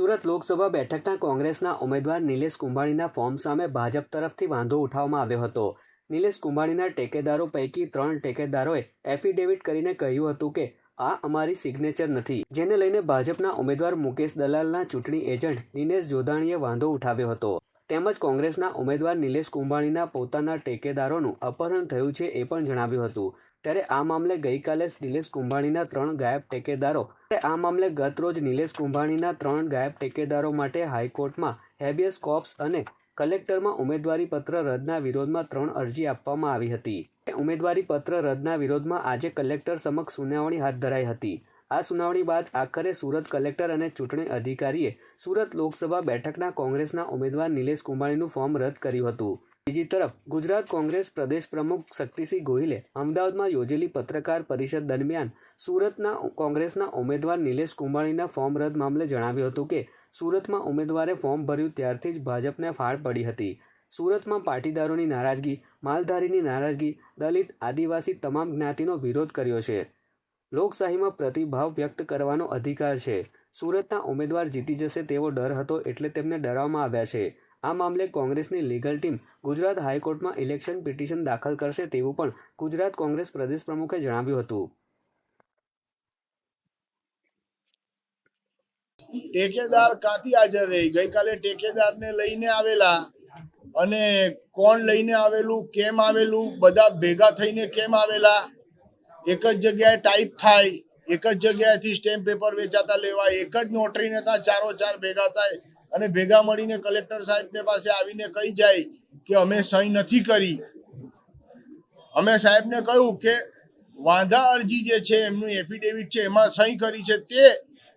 સુરત લોકસભા બેઠકના કોંગ્રેસના ઉમેદવાર નિલેશ કુંભાણીના ફોર્મ સામે ભાજપ તરફથી વાંધો ઉઠાવવામાં આવ્યો હતો. નિલેશ કુંભાણીના ટેકેદારો પૈકી ત્રણ ટેકેદારોએ એફિડેવિટ કરીને કહ્યું હતું કે, આ અમારી સિગ્નેચર નથી. જેને લઈને ભાજપના ઉમેદવાર મુકેશ દલાલના ચૂંટણી એજન્ટ દિનેશ જોધાણીએ વાંધો ઉઠાવ્યો હતો. તેમજ કોંગ્રેસના ઉમેદવાર નિલેશ કુંભાણીના પોતાના ટેકેદારોનું અપહરણ થયું છે એ પણ જણાવ્યું હતું. ત્યારે આ મામલે ગઈકાલે નિલેશ કુંભાણીના ત્રણ ગાયબ ટેકેદારો આ મામલે ગતરોજ નિલેશ કુંભાણીના ત્રણ ગાયબ ટેકેદારો માટે હાઈકોર્ટમાં હેબિયસ કોપ્સ અને કલેક્ટરમાં ઉમેદવારી પત્ર રદના વિરોધમાં ત્રણ અરજી આપવામાં આવી હતી. ઉમેદવારી પત્ર રદના વિરોધમાં આજે કલેક્ટર સમક્ષ સુનાવણી હાથ ધરાઈ હતી. આ સુનાવણી બાદ આખરે સુરત કલેક્ટર અને ચૂંટણી અધિકારીએ સુરત લોકસભા બેઠકના કોંગ્રેસના ઉમેદવાર નિલેશ કુંભાણીનું ફોર્મ રદ કર્યું હતું. બીજી તરફ, ગુજરાત કોંગ્રેસ પ્રદેશ પ્રમુખ શક્તિસિંહ ગોહિલે અમદાવાદમાં યોજેલી પત્રકાર પરિષદ દરમિયાન સુરતના કોંગ્રેસના ઉમેદવાર નિલેશ કુંભાણીના ફોર્મ રદ મામલે જણાવ્યું હતું કે, સુરતમાં ઉમેદવારે ફોર્મ ભર્યું ત્યારથી જ ભાજપને ફાળ પડી હતી. સુરતમાં પાટીદારોની નારાજગી, માલધારીની નારાજગી, દલિત, આદિવાસી તમામ જ્ઞાતિનો વિરોધ કર્યો છે. લોકશાહીમાં પ્રતિભાવ વ્યક્ત કરવાનો અધિકાર છે. સુરતના ઉમેદવાર જીતી જશે તેવો ડર હતો એટલે તેમને ડરાવવામાં આવ્યા છે. આ મામલે કોંગ્રેસની લીગલ ટીમ ગુજરાત હાઈકોર્ટમાં ઇલેક્શન પિટિશન દાખલ કરશે તેવું પણ ગુજરાત કોંગ્રેસ પ્રદેશ પ્રમુખે જણાવ્યું હતું. ટેકેદાર કાથી હાજર રહી? ગઈકાલે ટેકેદારને લઈને આવેલા અને કોણ લઈને આવેલું, કેમ આવેલું, બધા ભેગા થઈને કેમ આવેલા? એક જ જગ્યાએ ટાઈપ થાય, એક જ જગ્યાએથી સ્ટેમ્પ પેપર વેચાતા લેવાય, એક જ નોટરીને ત્યાં ચારો ચાર ભેગા થાય અને ભેગા મળીને કલેક્ટર સાહેબને પાસે આવીને કહી જાય કે અમે સહી નથી કરી. અમે સાહેબને કહ્યું કે વાંધા અરજી જે છે એમનું એફિડેવિટ છે એમાં સહી કરી છે તે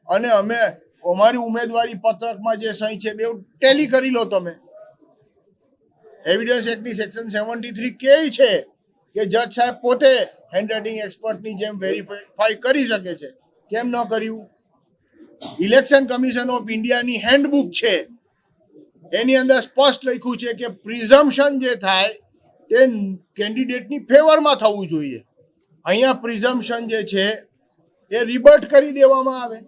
અને અમે અમારી ઉમેદવારી પત્રકમાં જે સહી છે બે ટેલી કરી લો તમે. એવિડન્સ એક્ટની સેક્શન સેવન્ટી થ્રી કે છે. કે જજ સાહેબ પોતે હેન્ડરાઇટિંગ એક્સપર્ટની જેમ વેરીફાઈ કરી શકે છે. કેમ ન કર્યું? ઇલેક્શન કમિશન ઓફ ઇન્ડિયાની હેન્ડબુક છે. એની અંદર સ્પષ્ટ લખ્યું છે કે પ્રિઝમ્પશન જે થાય તે કેન્ડિડેટની ફેવરમાં થવું જોઈએ. અહીંયા પ્રિઝમ્પશન જે છે એ રિબર્ટ કરી દેવામાં આવે.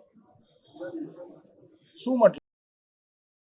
શું મતલબ?